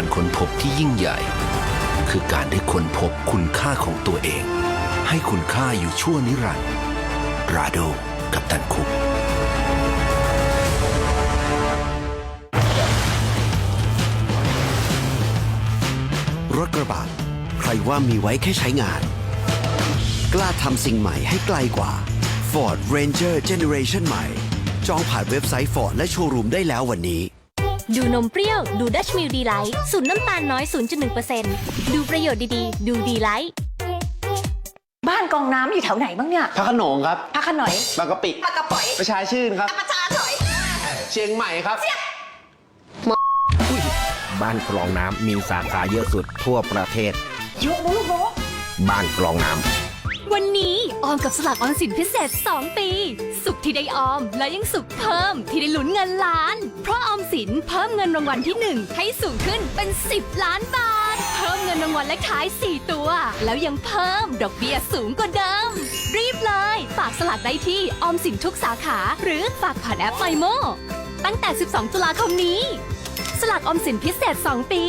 การค้นพบที่ยิ่งใหญ่ คือการได้ค้นพบคุณค่าของตัวเอง ให้คุณค่าอยู่ชั่วนิรันดร์ราโดกับตันคุกรถกระบะใครว่ามีไว้แค่ใช้งาน กล้าทำสิ่งใหม่ให้ไกลกว่า Ford Ranger Generation ใหม่ จองผ่านเว็บไซต์ Ford และโชว์รูมได้แล้ววันนี้ ดูนมเปรี้ยว ดูดัชมิลดีไลท์สูนน้ำตาลน้อย 0.1%ดูประโยชน์ดีๆ ดูดีไลท์บ้านกองน้ำอยู่แถวไหนบ้างเนี่ยพระโขนงครับพระขนอยบางกะปิปากกระป๋อยประชาชื่นครับ ประชาถอยเชียงใหม่ครับ บ้านกรองน้ำมีสาขาเยอะสุดทั่วประเทศยุกนะลูกโบะ บ้านกรองน้ำ วันนี้ออมกับสลักออมสินพิเศษ 2 ปี สุขที่ได้ออมและยังสุขเพิ่มที่ได้ลุ้นเงินล้าน เพราะออมสินเพิ่มเงินรางวัลที่ 1 ให้สูงขึ้นเป็น 10 ล้านบาท เพิ่มเงินรางวัลเลขท้าย 4 ตัว แล้วยังเพิ่มดอกเบี้ยสูงกว่าเดิม รีบเลย ฝากสลักได้ที่ออมสินทุกสาขา หรือฝากผ่านแอปไฟโมตั้งแต่ 12 ตุลาคมนี้ สลักออมสินพิเศษ 2 ปี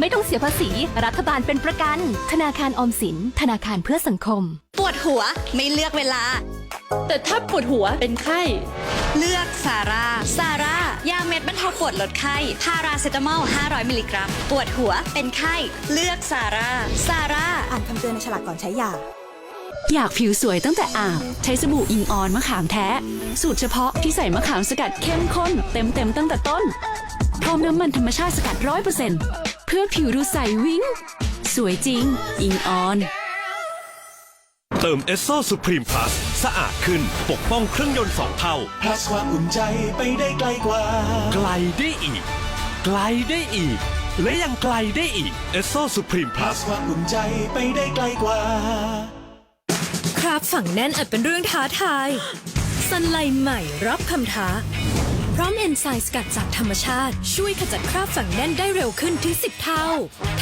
ไม่ต้องเสียภาษี รัฐบาลเป็นประกัน ธนาคารออมสิน ธนาคารเพื่อสังคม ปวดหัวไม่เลือกเวลา แต่ถ้าปวดหัวเป็นไข้ เลือกซาร่าซาร่ายาเม็ดบรรเทาปวดลดไข้พาราเซตามอล 500 มิลลิกรัม ปวดหัวเป็นไข้ เลือกซาร่าซาร่าอ่านคำเตือนในฉลากก่อนใช้ยาอยากผิวสวยตั้งแต่อาบ ใช้สบู่อิงออนมะขามแท้ สูตรเฉพาะที่ใส่มะขามสกัดเข้มข้น เต็มเต็มๆตั้งแต่ต้น พร้อมน้ำมันธรรมชาติสกัดร้อยเปอร์เซ็นต์เพื่อผิวดูใสวิ้งสวยจริง อิงออน เติมเอสโซสุพรีมพลัสสะอาดขึ้นปกป้องเครื่องยนต์สองเท่า พลัสความอุ่นใจไปได้ไกลกว่า ไกลได้อีก ไกลได้อีก และยังไกลได้อีกเอสโซสุพรีมพพลัลัสสความอุ่นใจไปได้ไกลกว่า ครับฝังแน่นอาจเป็นเรื่องท้าทาย สันไลใหม่รับคำท้า พร้อมเอนไซม์สกัดจากธรรมชาติ ช่วยขจัดคราบฝังแน่นได้เร็วขึ้นถึง 10 เท่า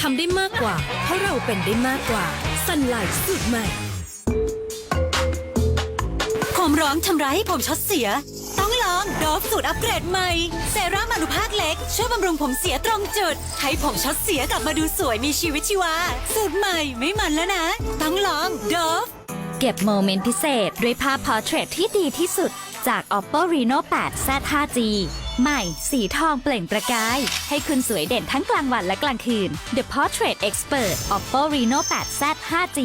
ทำได้มากกว่า เพราะเราเป็นได้มากกว่าสันไลสูตรใหม่ผมร้องชำระให้ผมช็อตเสีย ต้องลองโดฟสูตรอัปเกรดใหม่เซรั่มอนุภาคเล็ก ช่วยบำรุงผมเสียตรงจุด ให้ผมช็อตเสียกลับมาดูสวยมีชีวิตชีวา สูตรใหม่ไม่มันแล้วนะ ต้องลองโดฟเก็บโมเมนต์พิเศษ ด้วยภาพพอร์เทรตที่ดีที่สุด จาก Oppo Reno 8 Z 5G ใหม่ สีทองเปล่งประกาย ให้คุณสวยเด่นทั้งกลางวันและกลางคืน The Portrait Expert Oppo Reno 8 Z 5G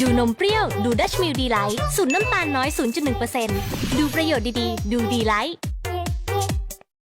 ดูนมเปรี้ยว ดูดัชมิลดีไลท์สูนน้ำตาลน้อย 0.1%ดูประโยชน์ดีๆ ดูดีไลท์